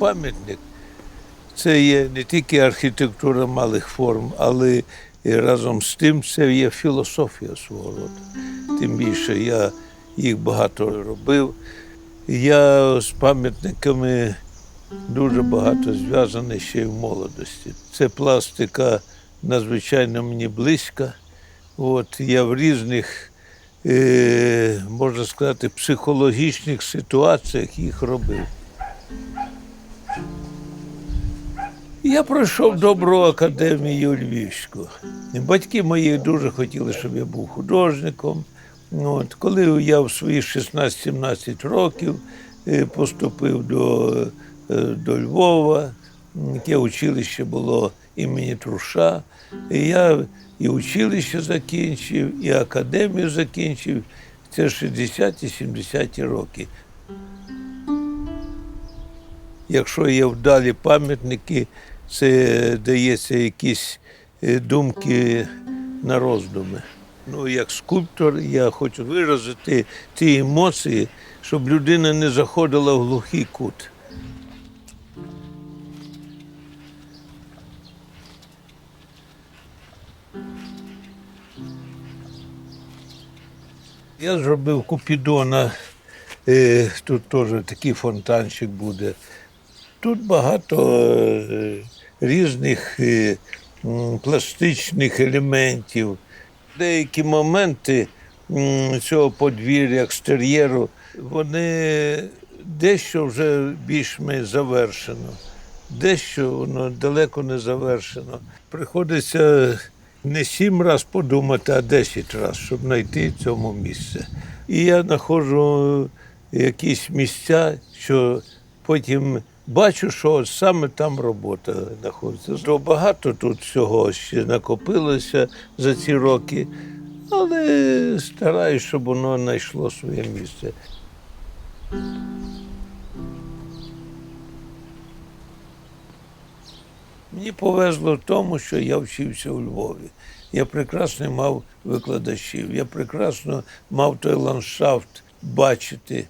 пам'ятник це є не тільки архітектура малих форм, але і разом з тим це є філософія свого роду. Тим більше я їх багато робив. Я з пам'ятниками дуже багато зв'язаний ще й в молодості. Це пластика надзвичайно мені близька. От, я в різних, е, можна сказати, психологічних ситуаціях їх робив. Я пройшов добру академію Львівську. Батьки мої дуже хотіли, щоб я був художником. От, коли я в свої 16-17 років е, поступив до, е, до Львова, яке училище було імені Труша, і я і училище закінчив, і академію закінчив. Це 60-70 роки. Якщо є вдалі пам'ятники, це дається якісь е, думки на роздуми. Ну, як скульптор, я хочу виразити ті емоції, щоб людина не заходила в глухий кут. Я зробив Купідона, е, тут теж такий фонтанчик буде. Тут багато е, різних е, пластичних елементів. Деякі моменти цього подвір'я, екстер'єру, вони дещо вже більш-менш завершено, дещо воно далеко не завершено. Приходиться не сім разів подумати, а десять разів, щоб знайти цьому місце. І я знаходжу якісь місця, що потім бачу, що саме там робота знаходиться. То багато тут всього ще накопилося за ці роки, але стараюсь, щоб воно знайшло своє місце. Мені повезло в тому, що я вчився у Львові. Я прекрасно мав викладачів, я прекрасно мав той ландшафт бачити,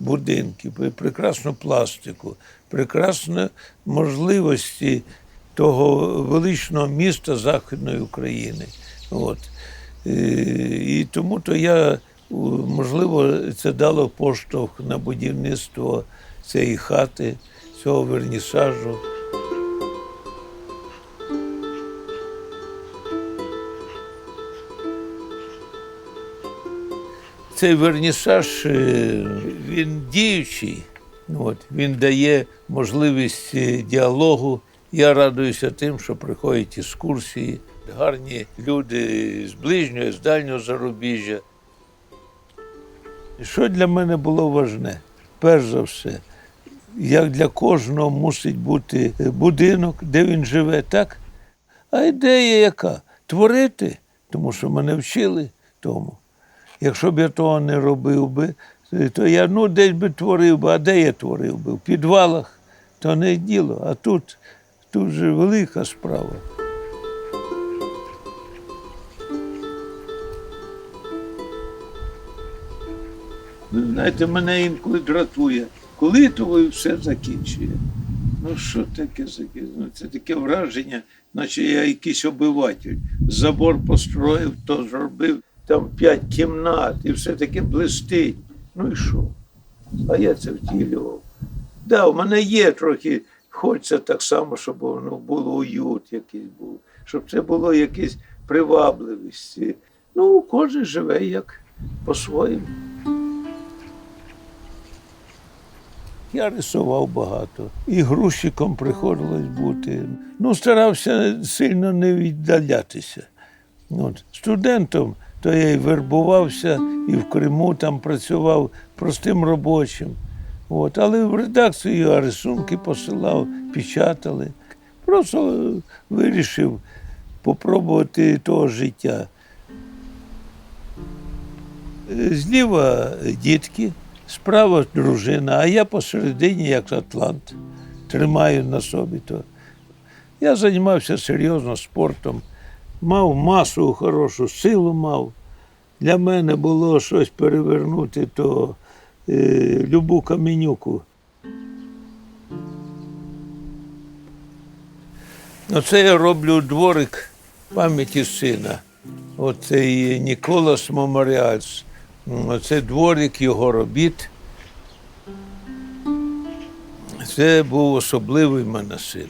будинки, прекрасну пластику, прекрасні можливості того величного міста Західної України. От. Е, І тому то я, можливо, це дало поштовх на будівництво цієї хати, цього вернісажу. Цей вернісаж, е, він діючий, от, він дає можливість е, діалогу. Я радуюся тим, що приходять екскурсії, гарні люди з ближнього, з дальнього зарубіжжя. Що для мене було важне? Перш за все, як для кожного мусить бути будинок, де він живе, так? А ідея яка? Творити, тому що мене вчили тому. Якщо б я того не робив би, то я ну десь би творив би, а де я творив би? В підвалах, то не діло. А тут, тут же велика справа. Ви знаєте, мене інколи дратує. Коли то ви все закінчує? Ну що таке? Ну, це таке враження, наче я якийсь обиватель. Забор построїв, то зробив, там п'ять кімнат і все таке блистить. Ну і що? А я це втілював. Да, у мене є трохи, хочеться так само, щоб воно було уют якийсь був, щоб це було якесь привабливість. Ну, кожен живе як по-своєму. Я рисував багато. І грузчиком приходилось бути. Ну, старався сильно не віддалятися. От. Студентом то я і вербувався, і в Криму там працював простим робочим. От. Але в редакцію рисунки посилав, печатали. Просто вирішив попробувати того життя. Зліва дітки, справа дружина, а я посередині, як Атлант, тримаю на собі то. Я займався серйозно спортом, мав масу хорошу, силу мав. Для мене було щось перевернути, то е, любу каменюку. Оце я роблю дворик пам'яті сина. Оцей Ніколас Меморіальс. Оце дворик його робіт. Це був особливий мене син.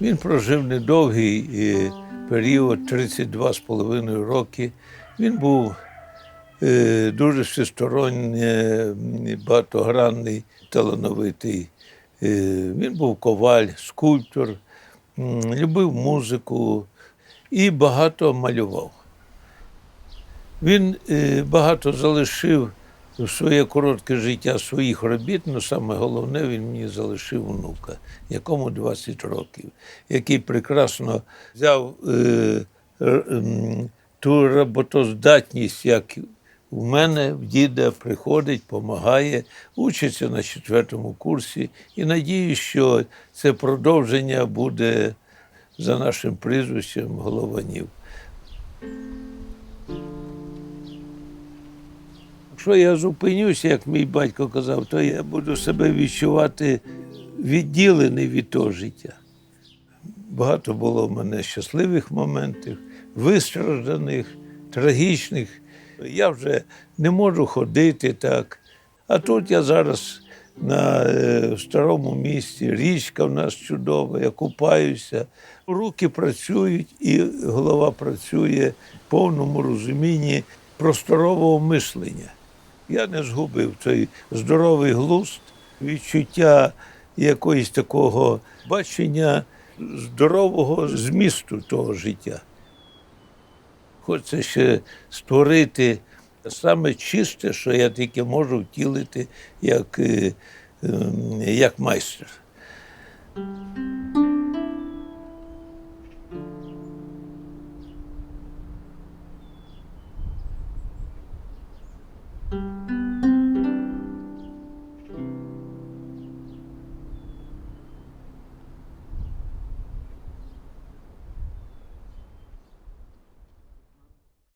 Він прожив недовгий е, період 32 з половиною роки. Він був е, дуже всесторонній, е, багатогранний, талановитий. Він був коваль, скульптор, любив музику і багато малював. Він багато залишив своє коротке життя своїх робіт, але саме головне, він мені залишив онука, якому 20 років, який прекрасно взяв е, м, ту роботоздатність, як у мене, в діда приходить, допомагає, учиться на четвертому курсі. І надію, що це продовження буде за нашим прізвищем Голованів. Якщо я зупинюся, як мій батько казав, то я буду себе відчувати відділений від того життя. Багато було в мене щасливих моментів, вистражданих, трагічних. Я вже не можу ходити так. А тут я зараз на е, старому місці, річка в нас чудова, я купаюся. Руки працюють і голова працює в повному розумінні просторового мислення. Я не згубив цей здоровий глузд, відчуття якоїсь такого бачення здорового змісту того життя. Хочеться ще створити саме чисте, що я тільки можу втілити як, ем, як майстер.